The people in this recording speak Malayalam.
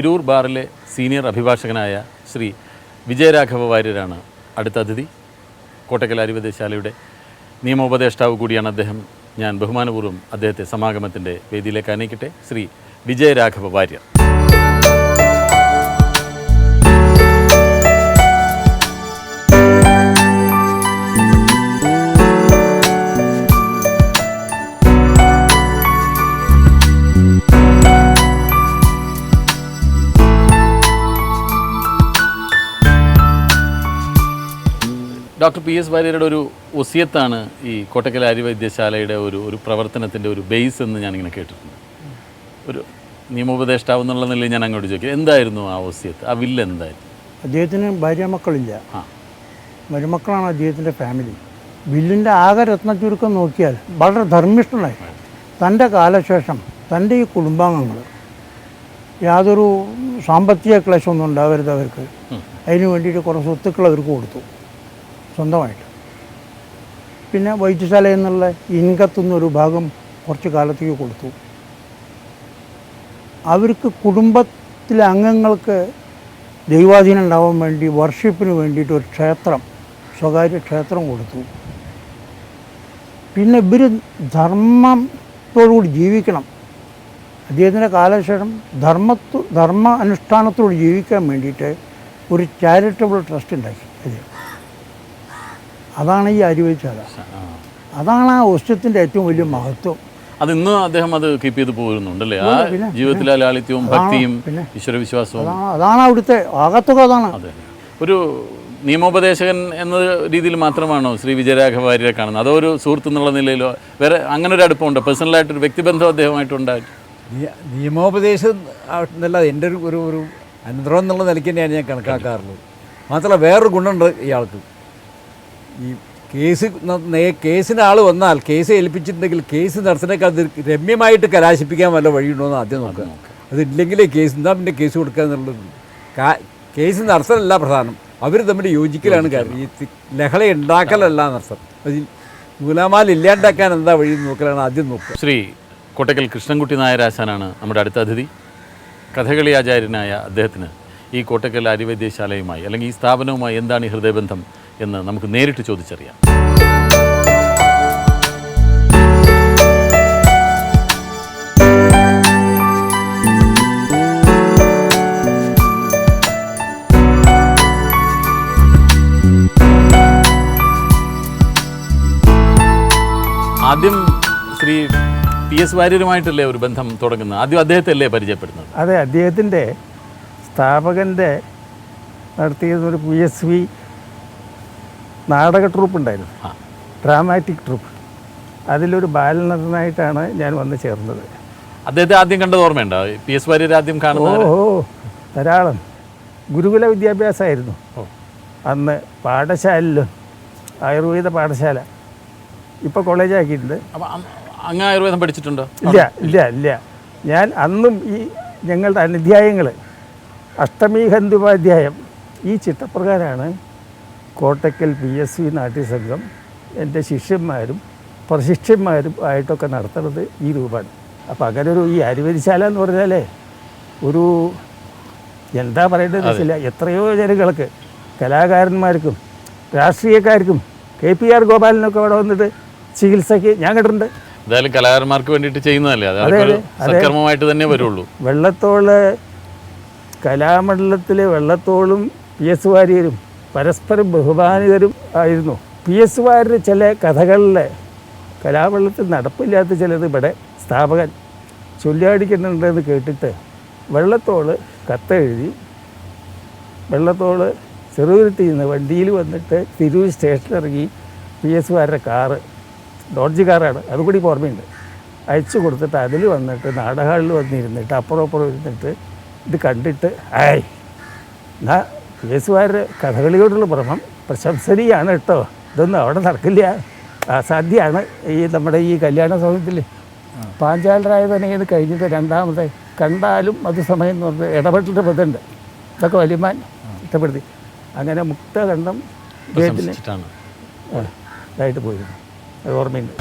തിരൂർ ബാറിലെ സീനിയർ അഭിഭാഷകനായ ശ്രീ വിജയരാഘവ വാര്യരാണ് അടുത്ത അതിഥി. കോട്ടക്കൽ ആര്യവൈദ്യശാലയുടെ നിയമോപദേഷ്ടാവ് കൂടിയാണ് അദ്ദേഹം. ഞാൻ ബഹുമാനപൂർവം അദ്ദേഹത്തെ സമാഗമത്തിന്റെ വേദിയിലേക്ക് അനയിക്കട്ടെ Shri Vijayaraghava Warrier. Doctor P S വാര്യരുടെ ഒരു ഒസിയത്താണ് ഈ കോട്ടക്കൽ ആര്യവൈദ്യശാലയുടെ ഒരു ഒരു പ്രവർത്തനത്തിന്റെ ഒരു ബേസ് എന്ന് ഞാനിങ്ങനെ കേട്ടിട്ടുണ്ട്. ഒരു നിയമോപദേഷ്ടാവ് എന്നുള്ള നിലയിൽ ഞാൻ അങ്ങോട്ട് ചോദിക്കും. എന്തായിരുന്നു ആ ഒസിയത്ത്? ആ വില്ല എന്തായിരുന്നു? അദ്ദേഹത്തിന് ഭാര്യ മക്കളില്ല. ആ. മരുമക്കളാണ് അദ്ദേഹത്തിന്റെ ഫാമിലി. ബില്ലിന്റെ ആകെ രത്ന ചുരുക്കം നോക്കിയാൽ വളരെ ധർമ്മിഷ്ഠനായി. തന്റെ കാലശേഷം തന്റെ ഈ കുടുംബാംഗങ്ങൾ യാതൊരു സാമ്പത്തിക ക്ലേശമൊന്നും ഉണ്ടാവരുത് അവർക്ക്. അതിന് വേണ്ടിയിട്ട് കുറേ സ്വത്തുക്കൾ അവർക്ക് കൊടുത്തു. സ്വന്തമായിട്ട്. പിന്നെ വൈദ്യശാല എന്നുള്ള ഇൻകത്തുനിന്നൊരു ഭാഗം കുറച്ച് കാലത്തേക്ക് കൊടുത്തു. അവർക്ക് കുടുംബത്തിലെ അംഗങ്ങൾക്ക് ദൈവാധീനം ഉണ്ടാവാൻ വേണ്ടി വർഷിപ്പിന് വേണ്ടിയിട്ട് ഒരു ക്ഷേത്രം സ്വകാര്യ ക്ഷേത്രം കൊടുത്തു. പിന്നെ ഇവർ ധർമ്മത്തോടുകൂടി ജീവിക്കണം. അദ്ദേഹത്തിന്റെ കാലശേഷം ധർമ്മത്തു ധർമ്മ അനുഷ്ഠാനത്തോട് ജീവിക്കാൻ വേണ്ടിയിട്ട് ഒരു ചാരിറ്റബിൾ ട്രസ്റ്റ് ഉണ്ടാക്കി. അദ്ദേഹം അതാണ് ഈ ആ. അതാണ് ആ ഒസ്റ്റത്തിന്റെ ഏറ്റവും വലിയ മഹത്വം. അത് ഇന്ന് അദ്ദേഹം അത് കീപ്പ് ചെയ്ത് പോരുന്നുണ്ടല്ലേ ആ ജീവിതത്തിലെ ലാളിത്യവും ഭക്തിയും ഈശ്വരവിശ്വാസവും. അതാണ് അവിടുത്തെ ആകത്തുക അതാണ്. ഒരു നിയമോപദേശകൻ എന്ന രീതിയിൽ മാത്രമാണോ ശ്രീ വിജയരാഘവ വാര്യരെ കാണുന്നത്? അതോ ഒരു സുഹൃത്ത് എന്നുള്ള നിലയിലോ? വേറെ അങ്ങനെ ഒരു അടുപ്പമുണ്ടോ? പേഴ്സണലായിട്ടൊരു വ്യക്തിബന്ധം അദ്ദേഹമായിട്ടുണ്ടായി നിയ- നിയമോപദേശം എന്നല്ല എന്റെ ഒരു ഒരു അനന്തരം എന്നുള്ള നിലയ്ക്ക് തന്നെയാണ് ഞാൻ കണക്കാക്കാറുള്ളത്. മാത്രമല്ല വേറൊരു ഗുണമുണ്ട് ഇയാൾക്ക്. ഈ കേസ് കേസിന് ആൾ വന്നാൽ കേസ് ഏൽപ്പിച്ചിട്ടുണ്ടെങ്കിൽ കേസ് നടത്തുന്നേക്കാൾ രമ്യമായിട്ട് കലാശിപ്പിക്കാൻ വല്ല വഴിയുണ്ടോ എന്ന് ആദ്യം നോക്കുക. അതില്ലെങ്കിലേ കേസ് എന്താ പിന്നെ കേസ് കൊടുക്കുക എന്നുള്ളത്. കേസ് നടത്തലല്ല പ്രധാനം. അവർ തമ്മിൽ യോജിക്കലാണ് കാര്യം. ഈ ലഹള ഉണ്ടാക്കലല്ല നടത്തം അതിൽ നൂലാമാല ഇല്ലാണ്ടാക്കാൻ എന്താ വഴി എന്ന് നോക്കലാണ് ആദ്യം നോക്കുക. ശ്രീ കോട്ടക്കൽ കൃഷ്ണൻകുട്ടി നായരാശാനാണ് നമ്മുടെ അടുത്ത അതിഥി. കഥകളി ആചാര്യനായ അദ്ദേഹത്തിന് ഈ കോട്ടക്കൽ ആര്യവൈദ്യശാലയുമായി അല്ലെങ്കിൽ ഈ സ്ഥാപനവുമായി എന്താണ് ഈ ഹൃദയബന്ധം? എന്ന് നമുക്ക് നേരിട്ട് ചോദിച്ചറിയാം. ആദ്യം ശ്രീ പി എസ് വാര്യരുമായിട്ടല്ലേ ഒരു ബന്ധം തുടങ്ങുന്നത്? ആദ്യം അദ്ദേഹത്തെ അല്ലേ പരിചയപ്പെടുന്നത്? അതെ അദ്ദേഹത്തിന്റെ സ്ഥാപകന്റെ നടത്തിയത് ഒരു പി എസ് വി നാടക ട്രൂപ്പ് ഉണ്ടായിരുന്നു ഡ്രാമാറ്റിക് ട്രൂപ്പ് അതിലൊരു ബാലനടനായിട്ടാണ് ഞാൻ വന്ന് ചേർന്നത്. അദ്ദേഹത്തെ ആദ്യം കണ്ടത് ഓർമ്മയുണ്ടോ? പി എസ് വാര്യർ ആദ്യം കാണുന്നത്? ഓ ധാരാളം. ഗുരുകുല വിദ്യാഭ്യാസമായിരുന്നു. അന്ന് പാഠശാലയിലും ആയുർവേദ പാഠശാല. ഇപ്പോൾ കോളേജാക്കിയിട്ടുണ്ട്. അപ്പോൾ അങ്ങ് ആയുർവേദം പഠിച്ചിട്ടുണ്ടോ? ഇല്ല ഇല്ല ഇല്ല. ഞാൻ അന്നും ഈ ഞങ്ങളുടെ അനുധ്യായങ്ങൾ അഷ്ടമി ഹന്തുപാധ്യായം ഈ ചിട്ടപ്രകാരമാണ് കോട്ടക്കൽ പി എസ് സി നാട്യസംഘം എന്റെ ശിഷ്യന്മാരും പ്രശിഷ്യന്മാരും ആയിട്ടൊക്കെ നടത്തുന്നത് ഈ രൂപമാണ്. അപ്പോൾ അങ്ങനെ ഒരു ഈ അരുവരിശാല എന്ന് പറഞ്ഞാലേ ഒരു എന്താ പറയേണ്ടത് വെച്ചില്ല എത്രയോ ജനങ്ങൾക്ക് കലാകാരന്മാർക്കും രാഷ്ട്രീയക്കാർക്കും കെ പി ആർ ഗോപാലനൊക്കെ അവിടെ വന്നിട്ട് ചികിത്സയ്ക്ക് ഞാൻ കണ്ടിട്ടുണ്ട് എന്തായാലും കലാകാരന്മാർക്ക് വേണ്ടിയിട്ട് ചെയ്യുന്നതല്ലേ? തന്നെ വരുള്ളൂ. വെള്ളത്തോൾ കലാമണ്ഡലത്തിലെ വെള്ളത്തോളും പി എസ് വാര്യരും പരസ്പരം ബഹുമാനിതരും ആയിരുന്നു. പി എസ് വാര്യർ ചില കഥകളിലെ കലാവെള്ളത്തിൽ നടപ്പില്ലാത്ത ചിലത് ഇവിടെ സ്ഥാപകൻ ചൊല്ലിയാടിക്കുന്നുണ്ടെന്ന് കേട്ടിട്ട് വെള്ളത്തോൾ കത്തെഴുതി വെള്ളത്തോൾ ചെറുതുരുത്തിൽ നിന്ന് വണ്ടിയിൽ വന്നിട്ട് തിരൂർ സ്റ്റേഷനിൽ ഇറങ്ങി പി എസ് വാരുടെ കാറ് ഡോഡ്ജ് കാറാണ്. അതുകൂടി ഓർമ്മയുണ്ട്. അയച്ചു കൊടുത്തിട്ട് അതിൽ വന്നിട്ട് നാടകാളിൽ വന്നിരുന്നിട്ട് അപ്പുറം അപ്പുറം ഇരുന്നിട്ട് ഇത് കണ്ടിട്ട് ആയ് എന്നാ പി എസ് വാരുടെ കഥകളിയോടുള്ള ഭ്രമം. പ്രശംസനീയാണ് കേട്ടോ. ഇതൊന്നും അവിടെ നടക്കില്ല. അസാധ്യമാണ് ഈ നമ്മുടെ ഈ കല്യാണ സമയത്തിൽ പാഞ്ചാലരായതനേത് കഴിഞ്ഞിട്ട് രണ്ടാമത്തെ കണ്ടാലും അത് സമയം എന്ന് പറഞ്ഞ് ഇടപെട്ടിട്ട് ബന്ധമുണ്ട് ഇതൊക്കെ വലിയമാൻ ഇഷ്ടപ്പെടുത്തി. അങ്ങനെ മുക്തകണ്ഠം ഇദ്ദേഹത്തിന് ആ, ഇതായിട്ട് പോയിരുന്നു. അത് ഓർമ്മയുണ്ട്.